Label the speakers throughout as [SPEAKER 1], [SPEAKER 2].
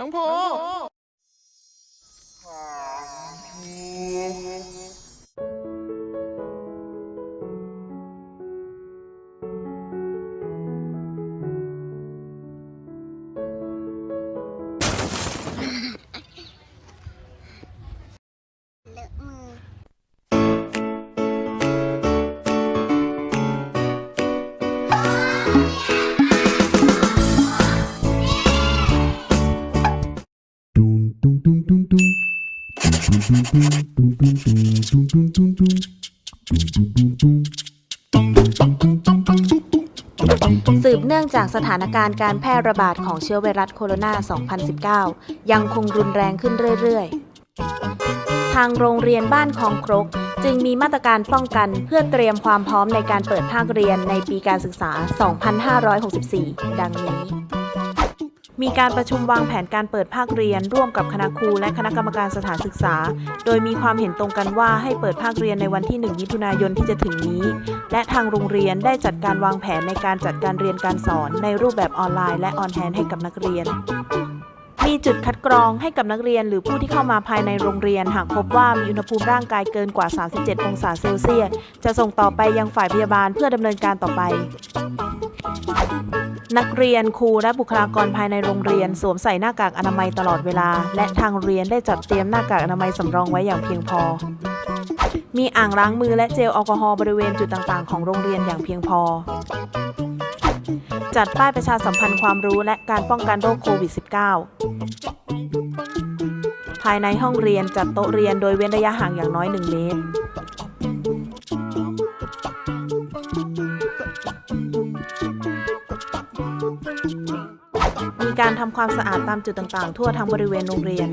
[SPEAKER 1] 南婆。
[SPEAKER 2] สืบเนื่องจากสถานการณ์การแพร่ระบาดของเชื้อไวรัสโคโรนา 2019 ยังคงรุนแรงขึ้นเรื่อย ๆ ทางโรงเรียนบ้านคลองครก จึงมีมาตรการป้องกันเพื่อเตรียมความพร้อมในการเปิดภาคเรียนในปีการศึกษา 2564 ดังนี้ มีการประชุมวางแผนการเปิดภาคเรียน ร่วมกับคณะครูและคณะกรรมการสถานศึกษา โดยมีความเห็นตรงกันว่าให้เปิดภาคเรียนในวันที่ 1 มิถุนายนที่จะถึงนี้ และทางโรงเรียนได้จัดการวางแผนในการจัดการเรียนการสอนในรูปแบบออนไลน์และออนแฮนให้กับนักเรียนมีจุดคัดกรองให้กับนักเรียนหรือผู้ที่เข้ามาภายในโรงเรียน หากพบว่ามีอุณหภูมิร่างกายเกินกว่า 37 องศาเซลเซียสจะส่งต่อไปยังฝ่ายพยาบาลเพื่อดำเนินการต่อไป นักเรียนครูและบุคลากรภายในโรงเรียน สวมใส่หน้ากากอนามัยตลอดเวลา และทางเรียนได้จัดเตรียมหน้ากากอนามัยสำรองไว้อย่างเพียงพอ มีอ่างล้างมือและเจลแอลกอฮอล์บริเวณจุดต่างๆ ของโรงเรียนอย่างเพียงพอ จัดป้ายประชาสัมพันธ์ความรู้และการป้องกันโรคโควิด -19 ภายในห้องเรียนจัดโต๊ะเรียนโดยเว้นระยะห่างอย่างน้อย 1 เมตร การทำความสะอาดตามจุดต่างๆ ทั่วทั้งบริเวณโรงเรียน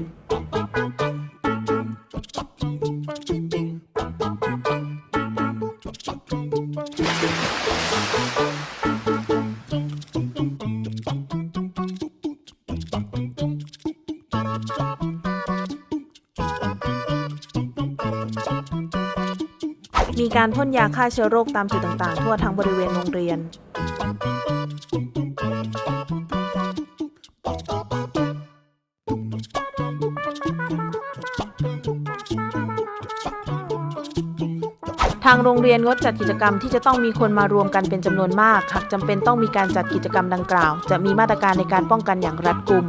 [SPEAKER 2] มีการพ่นยาฆ่าเชื้อโรคตามจุดต่างๆ ทั่วทั้งบริเวณโรงเรียน ทางโรงเรียนงดจัดกิจกรรมที่จะต้องมีคนมารวมกันเป็นจำนวนมาก หากจำเป็นต้องมีการจัดกิจกรรมดังกล่าว จะมีมาตรการในการป้องกันอย่างรัดกุม